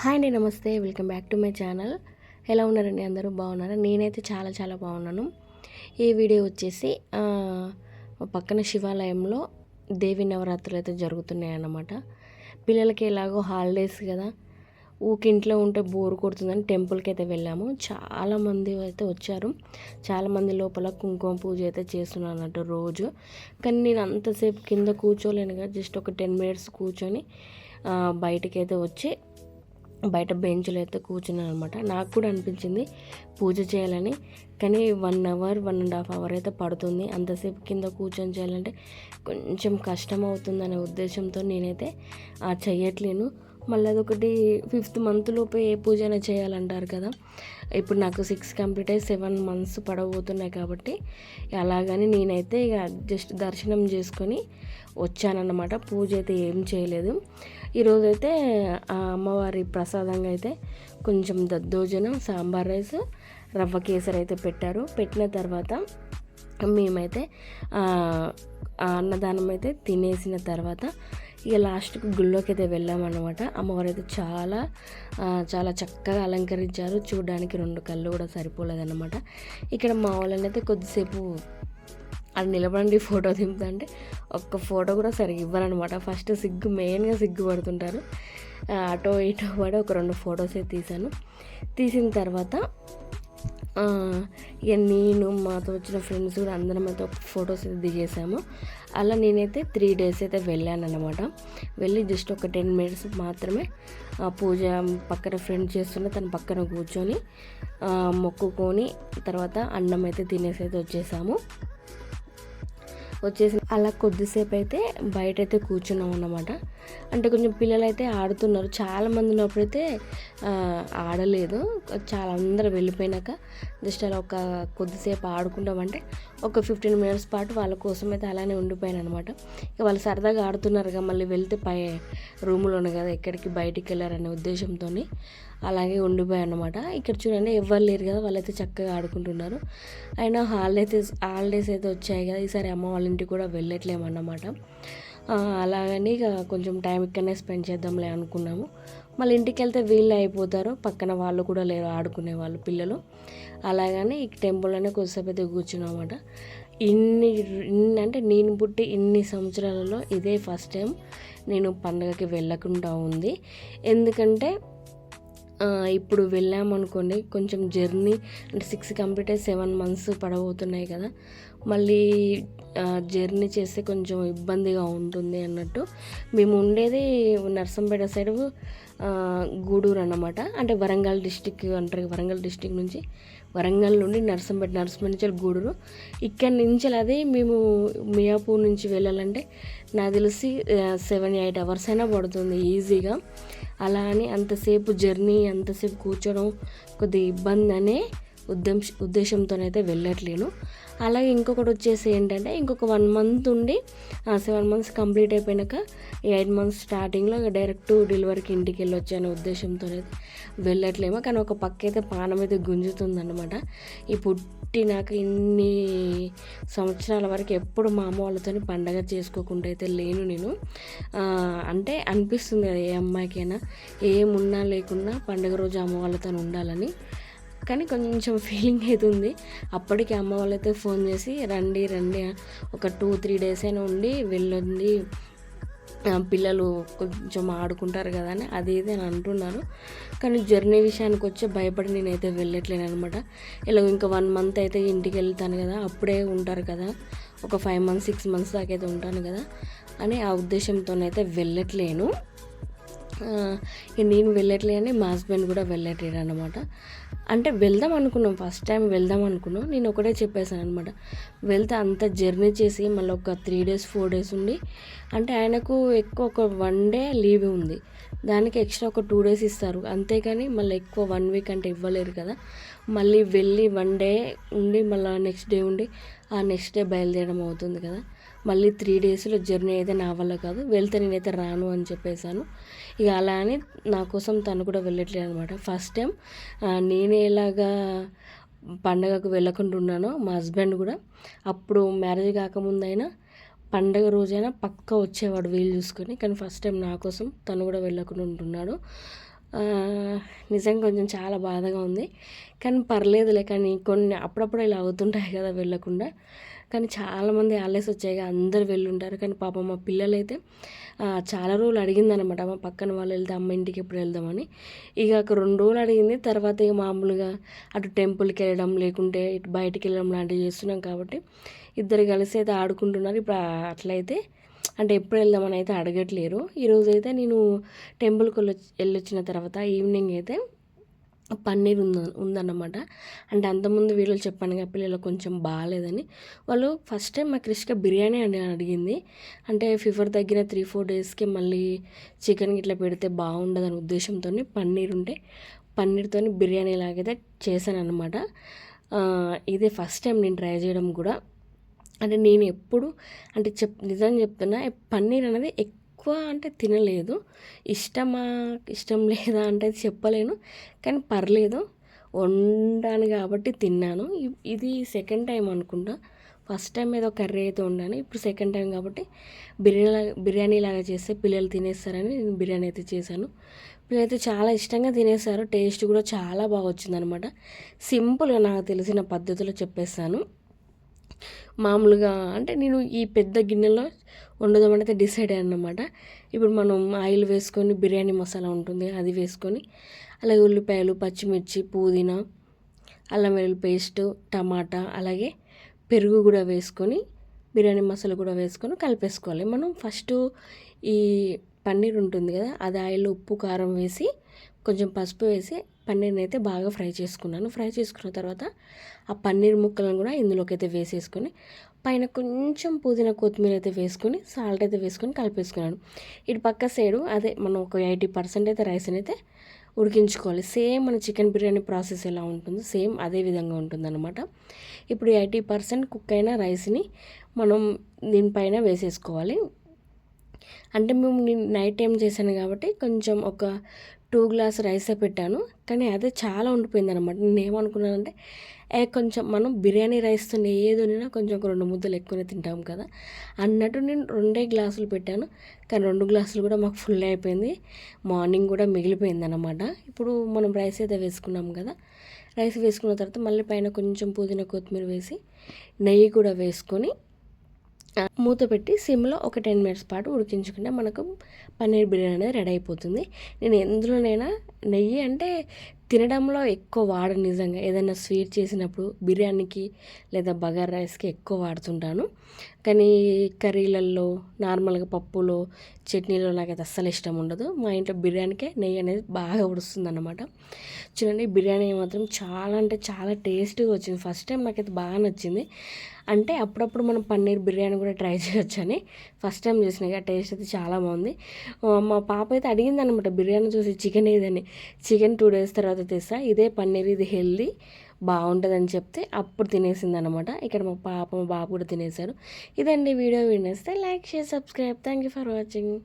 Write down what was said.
Hi అండి నమస్తే. Welcome back to my channel. ఎలా ఉన్నారండి అందరూ? బాగున్నారా? నేనైతే చాలా చాలా బాగున్నాను. ఈ వీడియో వచ్చేసి పక్కన శివాలయంలో దేవి నవరాత్రులు అయితే జరుగుతున్నాయి అన్నమాట పిల్లలకి ఎలాగో హాలిడేస్ కదా. ఊకి ఇంట్లో ఉంటే బోర్ కొడుతుందని టెంపుల్కి అయితే వెళ్ళాము. చాలామంది అయితే వచ్చారు. చాలామంది లోపల కుంకుమ పూజ అయితే చేస్తున్నాను అన్నట్టు రోజు. కానీ నేను అంతసేపు కింద కూర్చోలేను కదా. జస్ట్ ఒక టెన్ మినిట్స్ కూర్చొని బయటకైతే బయటికి అయితే వచ్చి బయట బెంచ్లో అయితే కూర్చున్నాను అనమాట నాకు కూడా అనిపించింది పూజ చేయాలని. కానీ one hour one and half hour అయితే పడుతుంది. అంతసేపు కింద కూర్చొని చేయాలంటే కొంచెం కష్టం అవుతుందనే ఉద్దేశంతో నేనైతే ఆ చేయట్లేను మళ్ళీ అదొకటి ఫిఫ్త్ మంత్ లోపే ఏ పూజ అయినా చేయాలంటారు కదా. ఇప్పుడు నాకు సిక్స్ కంప్లీట్ అయ్యి సెవెన్ మంత్స్ పడబోతున్నాయి కాబట్టి అలాగని నేనైతే ఇక జస్ట్ దర్శనం చేసుకొని వచ్చానన్నమాట. పూజ అయితే ఏం చేయలేదు. ఈరోజైతే ఆ అమ్మవారి ప్రసాదంగా అయితే కొంచెం దద్దోజనం సాంబార్ రైస్ రవ్వ కేసరి అయితే పెట్టారు. పెట్టిన తర్వాత మేమైతే అన్నదానం అయితే తినేసిన తర్వాత ఇక లాస్ట్కి గుళ్ళోకి అయితే వెళ్ళామన్నమాట. అమ్మవారు అయితే చాలా చాలా చక్కగా అలంకరించారు. చూడడానికి రెండు కళ్ళు కూడా సరిపోలేదన్నమాట. ఇక్కడ మా వాళ్ళని అయితే కొద్దిసేపు అది నిలబడండి ఫోటో దింపుతుంటే ఒక్క ఫోటో కూడా సరిగ్గా ఇవ్వరనమాట ఫస్ట్ సిగ్గు మెయిన్గా సిగ్గు పడుతుంటారు. అటో ఇటో పడి ఒక రెండు ఫొటోస్ అయితే తీశాను. తీసిన తర్వాత ఇక నేను మాతో వచ్చిన ఫ్రెండ్స్ కూడా అందరం అయితే ఒక ఫొటోస్ అయితే దిగేసాము. అలా నేనైతే త్రీ డేస్ అయితే వెళ్ళాను అనమాట వెళ్ళి జస్ట్ ఒక టెన్ మినిట్స్ మాత్రమే ఆ పూజ పక్కన ఫ్రెండ్ చేస్తున్న తన పక్కన కూర్చొని మొక్కుకొని తర్వాత అన్నం అయితే తినేసి అయితే వచ్చేసాము. వచ్చేసి అలా కొద్దిసేపు అయితే బయట అయితే కూర్చున్నాం అన్నమాట. అంటే కొంచెం పిల్లలు అయితే ఆడుతున్నారు. చాలా మంది ఉన్నప్పుడైతే ఆడలేదు. చాలా అందరు వెళ్ళిపోయినాక జస్ట్ అలా ఒక కొద్దిసేపు ఆడుకున్నామంటే ఒక ఫిఫ్టీన్ మినిట్స్ పాటు వాళ్ళ కోసం అయితే అలానే ఉండిపోయాను అనమాట ఇక వాళ్ళు సరదాగా ఆడుతున్నారు కదా మళ్ళీ వెళ్తే పై రూమ్లో ఉన్నాయి కదా ఎక్కడికి బయటికి వెళ్ళారనే ఉద్దేశంతో అలాగే ఉండిపోయాను అనమాట ఇక్కడ చూడండి ఎవ్వరు లేరు కదా వాళ్ళైతే చక్కగా ఆడుకుంటున్నారు. అయినా హాలిడేస్ హాలిడేస్ అయితే వచ్చాయి కదా ఈసారి అమ్మ వాళ్ళ ఇంటికి కూడా వెళ్ళట్లేమన్నమాట. అలాగని ఇక కొంచెం టైం ఇక్కడనే స్పెండ్ చేద్దాంలే అనుకున్నాము. మళ్ళీ ఇంటికి వెళ్తే వీళ్ళు అయిపోతారు. పక్కన వాళ్ళు కూడా లేరు ఆడుకునే వాళ్ళు పిల్లలు. అలాగని ఈ టెంపుల్లోనే కొద్దిసేపు అయితే కూర్చున్నామన్నమాట. ఇన్ని ఇన్ని అంటే నేను పుట్టి ఇన్ని సంవత్సరాలలో ఇదే ఫస్ట్ టైం నేను పండగకి వెళ్ళకుండా ఉంది. ఎందుకంటే ఇప్పుడు వెళ్ళామనుకోండి కొంచెం జర్నీ అంటే సిక్స్ కంప్లీట్ అయ్యి సెవెన్ మంత్స్ పడబోతున్నాయి కదా. మళ్ళీ జర్నీ చేస్తే కొంచెం ఇబ్బందిగా ఉంటుంది అన్నట్టు. మేము ఉండేది నర్సంపేట సైడ్ గూడూరు అన్నమాట. అంటే వరంగల్ డిస్టిక్ అంటారు వరంగల్ డిస్టిక్ నుంచి. వరంగల్ నుండి నర్సంపేట నర్సంపేట నుంచి గూడూరు. ఇక్కడి నుంచి అది మేము మియాపూర్ నుంచి వెళ్ళాలంటే నాకు తెలిసి సెవెన్ ఎయిట్ అవర్స్ అయినా పడుతుంది ఈజీగా. అలా అని అంతసేపు జర్నీ అంతసేపు కూర్చోవడం కొద్దిగా ఇబ్బంది అనే ఉద్దేశ ఉద్దేశంతోనైతే వెళ్ళట్లేను అలాగే ఇంకొకటి వచ్చేసి ఏంటంటే ఇంకొక వన్ మంత్ ఉండి సెవెన్ మంత్స్ కంప్లీట్ అయిపోయినాక ఎయిట్ మంత్స్ స్టార్టింగ్లో డైరెక్ట్ డెలివరీకి ఇంటికి వెళ్ళొచ్చు అనే ఉద్దేశంతో వెళ్ళట్లేమో. కానీ ఒక పక్క అయితే పానం అయితే గుంజుతుందన్నమాట. ఈ పుట్టినాక ఇన్ని సంవత్సరాల వరకు ఎప్పుడు మా అమ్మ వాళ్ళతో పండగ చేసుకోకుండా అయితే లేను నేను. అంటే అనిపిస్తుంది కదా ఏ అమ్మాయికైనా ఏమున్నా లేకున్నా పండగ రోజు అమ్మ వాళ్ళతో ఉండాలని. కానీ కొంచెం ఫీలింగ్ అయితే ఉంది. అప్పటికి అమ్మ వాళ్ళైతే ఫోన్ చేసి రండి రండి ఒక టూ త్రీ డేస్ అయినా ఉండి వెళ్ళండి. పిల్లలు కొంచెం ఆడుకుంటారు కదా అని అది ఇది అని అంటున్నారు. కానీ జర్నీ విషయానికి వచ్చి భయపడి నేనైతే వెళ్ళట్లేను అనమాట ఇలా ఇంకా వన్ మంత్ అయితే ఇంటికి వెళ్తాను కదా అప్పుడే ఉంటారు కదా. ఒక ఫైవ్ మంత్స్ సిక్స్ మంత్స్ దాకా అయితే ఉంటాను కదా అని ఆ ఉద్దేశంతోనైతే వెళ్ళట్లేను. నేను వెళ్ళట్లే నేను మా హస్బెండ్ కూడా వెళ్ళట్లేడు అనమాట అంటే వెళ్దాం అనుకున్నాం ఫస్ట్ టైం వెళ్దాం అనుకున్నాం. నేను ఒకటే చెప్పేశాను అనమాట వెళ్తే అంత జర్నీ చేసి మళ్ళీ ఒక త్రీ డేస్ ఫోర్ డేస్ ఉండి అంటే ఆయనకు ఎక్కువ ఒక వన్ డే లీవ్ ఉంది. దానికి ఎక్స్ట్రా ఒక టూ డేస్ ఇస్తారు. అంతేకాని మళ్ళీ ఎక్కువ వన్ వీక్ అంటే ఇవ్వలేరు కదా. మళ్ళీ వెళ్ళి వన్ డే ఉండి మళ్ళీ నెక్స్ట్ డే ఉండి ఆ నెక్స్ట్ డే బయలుదేరడం అవుతుంది కదా. మళ్ళీ త్రీ డేస్లో జర్నీ అయితే నా వల్ల కాదు. వెళ్తే నేనైతే రాను అని చెప్పేశాను. ఇక అలా అని నా కోసం తను కూడా వెళ్ళట్లేదు అనమాట ఫస్ట్ టైం నేనే ఎలాగా పండగకు వెళ్ళకుండా ఉన్నానో మా హస్బెండ్ కూడా అప్పుడు మ్యారేజ్ కాకముందైనా పండగ రోజైనా పక్కా వచ్చేవాడు వీలు చూసుకొని. కానీ ఫస్ట్ టైం నా కోసం తను కూడా వెళ్ళకుండా ఉంటున్నాడు. నిజంగా కొంచెం చాలా బాధగా ఉంది. కానీ పర్లేదులే కానీ కొన్ని అప్పుడప్పుడు ఇలా అవుతుంటాయి కదా వెళ్ళకుండా. కానీ చాలామంది హాలిడేస్ వచ్చాయి అందరు వెళ్ళుంటారు. కానీ పాపం మా పిల్లలైతే చాలా రోజులు అడిగిందనమాట మా పక్కన వాళ్ళు వెళ్తే అమ్మ ఇంటికి ఎప్పుడు వెళ్దామని. ఇక ఒక రెండు రోజులు అడిగింది. తర్వాత ఇక మామూలుగా అటు టెంపుల్కి వెళ్ళడం లేకుంటే ఇటు బయటికి వెళ్ళడం లాంటివి చేస్తున్నాం కాబట్టి ఇద్దరు కలిసి అయితే ఆడుకుంటున్నారు. ఇప్పుడు అట్లయితే అంటే ఎప్పుడు వెళ్దామని అయితే అడగట్లేరు. ఈరోజు అయితే నేను టెంపుల్కి వెళ్ళొచ్చిన తర్వాత ఈవినింగ్ అయితే పన్నీర్ ఉంద ఉందన్నమాట. అంటే అంతకుముందు వీళ్ళు చెప్పాను కదా పిల్లలు కొంచెం బాగాలేదని వాళ్ళు ఫస్ట్ టైం మా క్రిష్క బిర్యానీ అని అడిగింది. అంటే ఫీవర్ తగ్గిన త్రీ ఫోర్ డేస్కి మళ్ళీ చికెన్ ఇట్లా పెడితే బాగుండదని ఉద్దేశంతో పన్నీర్ ఉంటే పన్నీర్తో బిర్యానీ లాగైతే చేశాను అనమాట ఇదే ఫస్ట్ టైం నేను ట్రై చేయడం కూడా. అంటే నేను ఎప్పుడు అంటే చెప్ నిజం చెప్తున్నా పన్నీర్ అనేది ఎక్కువ అంటే తినలేదు. ఇష్టమా ఇష్టం లేదా అంటే చెప్పలేను. కానీ పర్లేదు. వండాను కాబట్టి తిన్నాను. ఇది సెకండ్ టైం అనుకుంటా. ఫస్ట్ టైం ఏదో కర్రీ అయితే వండాను. ఇప్పుడు సెకండ్ టైం కాబట్టి బిర్యానీ బిర్యానీ లాగా చేస్తే పిల్లలు తినేస్తారని నేను బిర్యానీ అయితే చేశాను. పిల్లలు అయితే చాలా ఇష్టంగా తినేస్తారు టేస్ట్ కూడా చాలా బాగా వచ్చిందనమాట. సింపుల్గా నాకు తెలిసిన పద్ధతిలో చెప్పేస్తాను. మామూలుగా అంటే నేను ఈ పెద్ద గిన్నెలో వండుదామని అయితే డిసైడ్ అయ్యాను అనమాట ఇప్పుడు మనం ఆయిల్ వేసుకొని బిర్యానీ మసాలా ఉంటుంది అది వేసుకొని అలాగే ఉల్లిపాయలు పచ్చిమిర్చి పుదీనా అల్లం వెల్లుల్లి పేస్ట్ టమాటా అలాగే పెరుగు కూడా వేసుకొని బిర్యానీ మసాలా కూడా వేసుకొని కలిపేసుకోవాలి. మనం ఫస్ట్ ఈ పన్నీర్ ఉంటుంది కదా అది ఆయిల్ ఉప్పు కారం వేసి కొంచెం పసుపు వేసి పన్నీర్ని అయితే బాగా ఫ్రై చేసుకున్నాను. ఫ్రై చేసుకున్న తర్వాత ఆ పన్నీర్ ముక్కలను కూడా ఇందులోకి అయితే వేసేసుకొని పైన కొంచెం పుదీనా కొత్తిమీర అయితే వేసుకొని సాల్ట్ అయితే వేసుకొని కలిపేసుకున్నాను. ఇటు పక్క సైడు అదే మనం ఒక ఎయిటీ పర్సెంట్ అయితే రైస్ని అయితే ఉడికించుకోవాలి. సేమ్ మన చికెన్ బిర్యానీ ప్రాసెస్ ఎలా ఉంటుందో సేమ్ అదే విధంగా ఉంటుందన్నమాట. ఇప్పుడు ఎయిటీ పర్సెంట్ కుక్ అయిన రైస్ని మనం దీనిపైన వేసేసుకోవాలి. అంటే మేము నేను నైట్ టైం చేశాను కాబట్టి కొంచెం ఒక టూ గ్లాస్ రైసే పెట్టాను. కానీ అదే చాలా ఉండిపోయింది అనమాట నేను ఏమనుకున్నానంటే ఏ కొంచెం మనం బిర్యానీ రైస్తో ఏది వండినా కొంచెం ఒక రెండు ముద్దలు ఎక్కువనే తింటాం కదా అన్నట్టు నేను రెండే గ్లాసులు పెట్టాను. కానీ రెండు గ్లాసులు కూడా మాకు ఫుల్ అయిపోయింది. మార్నింగ్ కూడా మిగిలిపోయింది అనమాట ఇప్పుడు మనం రైస్ అయితే వేసుకున్నాం కదా రైస్ వేసుకున్న తర్వాత మళ్ళీ పైన కొంచెం పుదీనా కొత్తిమీర వేసి నెయ్యి కూడా వేసుకొని మూత పెట్టి సిమ్లో ఒక టెన్ మినిట్స్ పాటు ఉడికించుకుంటే మనకు పన్నీర్ బిర్యానీ అనేది రెడీ అయిపోతుంది. నేను ఎందులోనైనా నెయ్యి అంటే తినడంలో ఎక్కువ వాడను నిజంగా. ఏదైనా స్వీట్ చేసినప్పుడు బిర్యానీకి లేదా బగార్ రైస్కి ఎక్కువ వాడుతుంటాను. కానీ కర్రీలలో నార్మల్గా పప్పులో చట్నీలో నాకైతే అస్సలు ఇష్టం ఉండదు. మా ఇంట్లో బిర్యానీకే నెయ్యి అనేది బాగా ఉడుస్తుంది అనమాట చూడండి బిర్యానీ మాత్రం చాలా అంటే చాలా టేస్టీగా వచ్చింది. ఫస్ట్ టైం నాకైతే బాగా నచ్చింది. అంటే అప్పుడప్పుడు మనం పన్నీర్ బిర్యానీ కూడా ట్రై చేయొచ్చు అని ఫస్ట్ టైం చేసిన. టేస్ట్ అయితే చాలా బాగుంది. మా పాప అయితే అడిగింది అనమాట బిర్యానీ చూసి చికెన్ ఏదని? చికెన్ టూ డేస్ తర్వాత తెస్తా. ఇదే పన్నీర్ ఇది హెల్దీ బాగుంటుందని చెప్తే అప్పుడు తినేసింది అనమాట ఇక్కడ మా పాప మా బాబు కూడా తినేశారు. ఇదండి video. వినేస్తే like share subscribe. Thank you for watching.